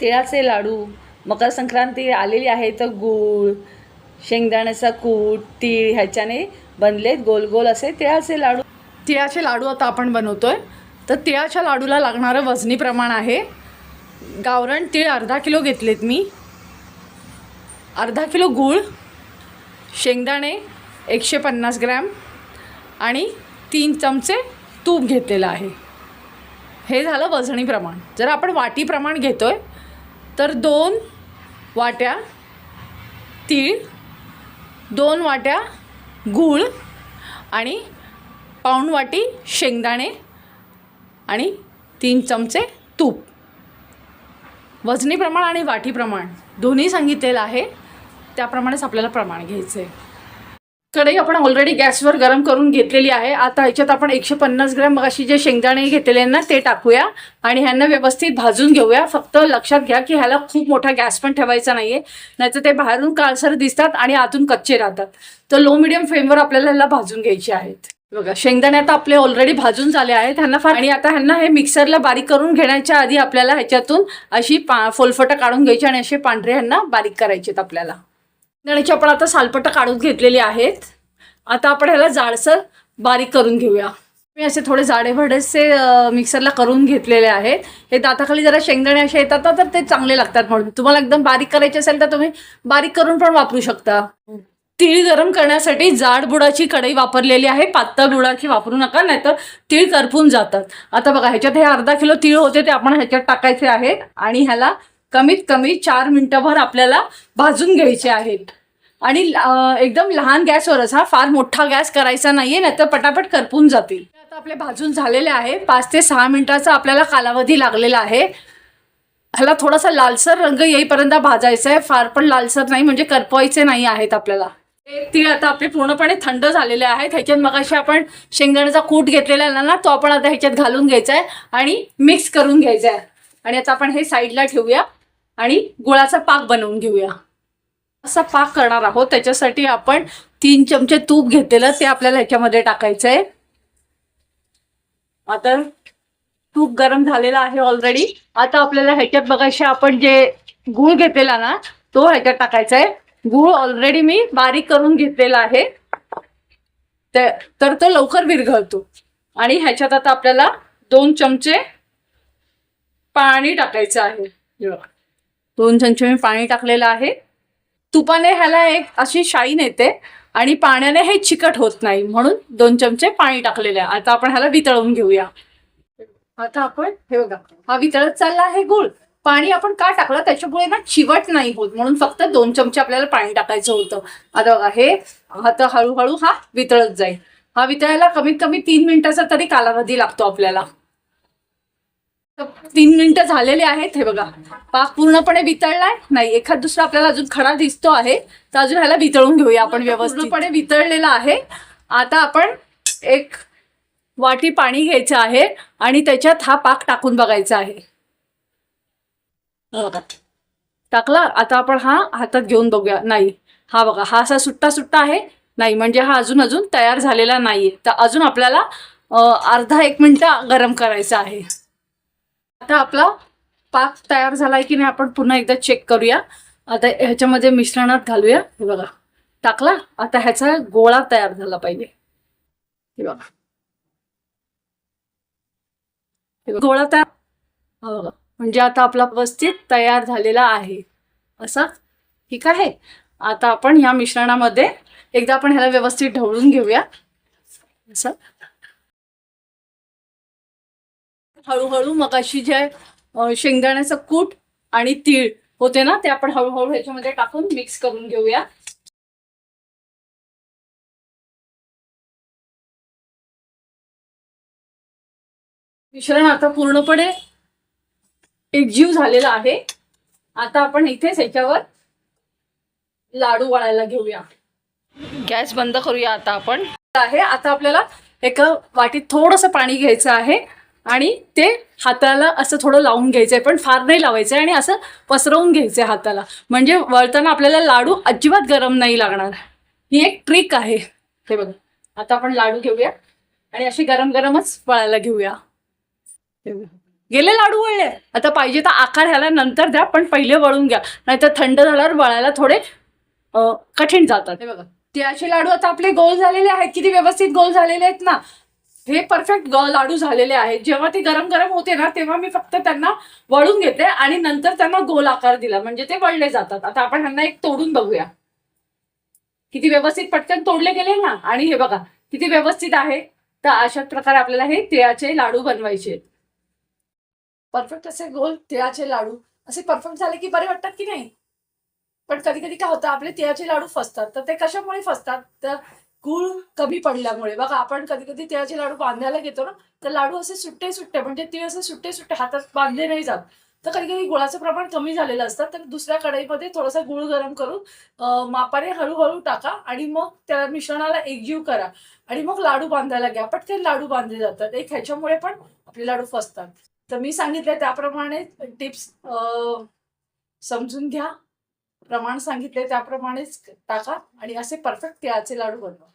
तिळाचे लाडू मकर संक्रांती आलेली आहे तर गूळ शेंगदाण्याचा कूट तीळ ह्याच्याने बनलेत गोल गोल असे तिळाचे लाडू. तिळाचे लाडू आता आपण बनवतो आहे तर तिळाच्या लाडूला लागणारं वजनी प्रमाण आहे. गावरण तीळ अर्धा किलो घेतलेत मी. अर्धा किलो गूळ शेंगदाणे एकशे पन्नास ग्रॅम आणि तीन चमचे तूप घेतलेलं आहे. हे झालं वजनी प्रमाण. जर आपण वाटी प्रमाण घेतो आहे तर दोन वाट्या तीळ दोन वाट्या गूळ आणि पाऊण वाटी शेंगदाणे आणि तीन चमचे तूप. वजनी प्रमाण आणि वाटी प्रमाण. दोन्ही सांगितलेलं आहे. त्याप्रमाणेच आपल्याला प्रमाण घ्यायचं आहे कढई आपण ऑलरेडी गॅसवर गरम करून घेतलेली आहे. आता ह्याच्यात आपण एकशे पन्नास ग्रॅम मगाशी जे शेंगदाणे घेतलेले आहे ना ते टाकूया. आणि ह्यांना व्यवस्थित भाजून घेऊया. फक्त लक्षात घ्या की ह्याला खूप मोठा गॅस पण ठेवायचा नाहीये. नाहीतर ते बाहेरून काळसर दिसतात आणि आतून कच्चे राहतात. तर लो मिडियम फ्लेमवर आपल्याला ह्याला भाजून घ्यायचे आहेत. बघा शेंगदाणे आता आपले ऑलरेडी भाजून झाले आहेत ह्यांना फार आणि आता ह्यांना हे मिक्सरला बारीक करून घेण्याच्या आधी आपल्याला ह्याच्यातून अशी पा फोलफटं काढून घ्यायची आणि असे पांढरे ह्यांना बारीक करायचे आहेत आपल्याला. शेंगदाण्याची आपण आता सालपटं काढून घेतलेली आहेत. आता आपण ह्याला जाडसर बारीक करून घेऊया. मी असे थोडे जाडे भडेसे मिक्सरला करून घेतलेले आहेत. हे दाताखाली जरा शेंगदाणे असे येतात ना, तर ते चांगले लागतात म्हणून. तुम्हाला एकदम बारीक करायचे असेल तर तुम्ही बारीक करून पण वापरू शकता. तीळ गरम करण्यासाठी जाड बुडाची कढई वापरलेली आहे. पातळ बुडाची वापरू नका नाहीतर तीळ करपून जातात. आता बघा ह्याच्यात हे अर्धा किलो तीळ होते ते आपण ह्याच्यात टाकायचे आहेत आणि ह्याला कमीत कमी चार मिनटंभर आपल्याला भाजून घ्यायचे आहेत. आणि एकदम लहान गॅसवरच हा फार मोठा गॅस करायचा नाहीये नाहीतर पटापट करपून जातील. आता आपले भाजून झालेले आहे. पाच ते सहा मिनिटाचा आपल्याला कालावधी लागलेला आहे. ह्याला थोडासा लालसर रंग येईपर्यंत भाजायचा आहे. फार पण लालसर नाही म्हणजे करपवायचे नाही आहेत आपल्याला. ते तीळ आता आपले पूर्णपणे थंड झालेले आहेत. ह्याच्यात मगाशी आपण शेंगदाण्याचा कूट घेतलेला आहे ना तो आपण आता ह्याच्यात घालून घ्यायचा आहे आणि मिक्स करून घ्यायचा आहे. आणि आता आपण हे साईडला ठेवूया. आणि गुळाचा पाक बनवून घेऊया. असा पाक करणार आहोत. त्याच्यासाठी आपण तीन चमचे तूप घेतलेलं ते आपल्याला ह्याच्यामध्ये टाकायचं आहे आता तूप गरम झालेला आहे ऑलरेडी आता आपल्याला ह्याच्यात बघायचे आपण जे गूळ घेतलेला ना तो ह्याच्यात टाकायचा आहे गूळ ऑलरेडी मी बारीक करून घेतलेला आहे. तर तो लवकर विरघळतो. आणि ह्याच्यात आता आपल्याला दोन चमचे पाणी टाकायचं आहे. दोन चमचे मी पाणी टाकलेलं आहे. तुपाने ह्याला एक अशी शाईन येते आणि पाण्याने हे चिकट होत नाही म्हणून दोन चमचे पाणी टाकलेले आहे. आता आपण ह्याला वितळवून घेऊया. आता आपण हे बघा हा वितळत चालला आहे गुळ. पाणी आपण का टाकलं? त्याच्यामुळे ना चिवट नाही होत म्हणून फक्त दोन चमचे आपल्याला पाणी टाकायचं होतं. आता बघा हे आता हळूहळू हा वितळत जाईल. हा वितळायला कमीत कमी तीन मिनिटाचा तरी कालावधी लागतो आपल्याला. तीन मिनिटं झालेले आहेत हे बघा. पाक पूर्णपणे वितळलाय. नाही एखाद दुसरा आपल्याला अजून खडा दिसतो आहे. तर अजून ह्याला वितळून घेऊया आपण व्यवस्थितपणे वितळलेला आहे. आता आपण एक वाटी पाणी घ्यायचं आहे आणि त्याच्यात हा पाक टाकून बघायचा आहे. टाकला? आता आपण हा हातात घेऊन बघूया. नाही हा बघा. हा असा सुट्टा सुट्टा आहे. नाही म्हणजे हा अजून अजून तयार झालेला नाहीये. तर अजून आपल्याला अर्धा एक मिनिट गरम करायचा आहे. आता आपला पाक तयार झाला आहे की नाही आपण पुन्हा एकदा चेक करूया. आता ह्याच्यामध्ये मिश्रणात घालूया. हे बघा. टाकला? आता ह्याचा गोळा तयार झाला पाहिजे. हे बघा. गोळा तयार बघा. म्हणजे आता आपला व्यवस्थित तयार झालेला आहे. असा? ठीक आहे? आता आपण ह्या मिश्रणामध्ये एकदा आपण ह्याला व्यवस्थित ढवळून घेऊया. असं? हळूहळू मगाशी जे शेंगदाण्याचं कूट आणि तीळ होते ना ते आपण हळूहळू ह्याच्यामध्ये टाकून मिक्स करून घेऊया. मिश्रण आता पूर्णपणे एकजीव झालेला आहे. आता आपण इथेच ह्याच्यावर लाडू वळायला घेऊया. गॅस बंद करूया आता आपण. आहे आता आपल्याला एका वाटीत थोडंसं पाणी घ्यायचं आहे. आणि ते हाताला असं थोडं लावून घ्यायचंय पण फार नाही लावायचं आहे आणि असं पसरवून घ्यायचंय हाताला. म्हणजे वळताना आपल्याला लाडू अजिबात गरम नाही लागणार. ही एक ट्रिक आहे. हे बघा आता आपण लाडू घेऊया आणि अशी गरम गरमच वळायला घेऊया. गेले लाडू वळले? आता पाहिजे तर आकार ह्याला नंतर द्या पण पहिले वळून घ्या. नाहीतर थंड झाल्यावर वळायला थोडे कठीण जातात. हे बघा ते असे लाडू आता आपले गोल झालेले आहेत किती व्यवस्थित गोल झालेले आहेत ना. हे परफेक्ट ग लाडू झालेले आहेत. जेव्हा ते गरम गरम होते ना तेव्हा मी फक्त त्यांना वळून घेते आणि नंतर त्यांना गोल आकार दिला. म्हणजे ते वळले जातात. आता आपण ह्यांना एक तोडून बघूया. किती व्यवस्थित पटकन तोडले गेले ना? आणि हे बघा किती व्यवस्थित आहे. तर अशा प्रकारे आपल्याला हे तिळाचे लाडू बनवायचे आहेत. परफेक्ट असे गोल तिळाचे लाडू. असे परफेक्ट झाले की बरे वाटतात की नाही? पण कधी कधी काय होतं आपले तिळाचे लाडू फसतात. तर ते कशामुळे फसतात? तर गुळ कमी पडल्यामुळे. बघा आपण कधी कधी तिळाचे लाडू बांधायला घेतो ना तर लाडू असे सुट्टे सुट्टे म्हणजे तिळ असे सुट्टे सुट्टे हातात बांधले नाही जात. तर कधी कधी गुळाचं प्रमाण कमी झालेलं असतं तर दुसऱ्या कढईमध्ये थोडासा गुळ गरम करून मापाने हळूहळू टाका आणि मग त्या मिश्रणाला एकजीव करा आणि मग लाडू बांधायला घ्या. पटकन लाडू बांधले जातात. एक ह्याच्यामुळे पण आपले लाडू फसतात. तर मी सांगितले त्याप्रमाणे टिप्स समजून घ्या. प्रमाण सांगितले त्याप्रमाणेच टाका आणि असे परफेक्ट तिळाचे लाडू बनवा.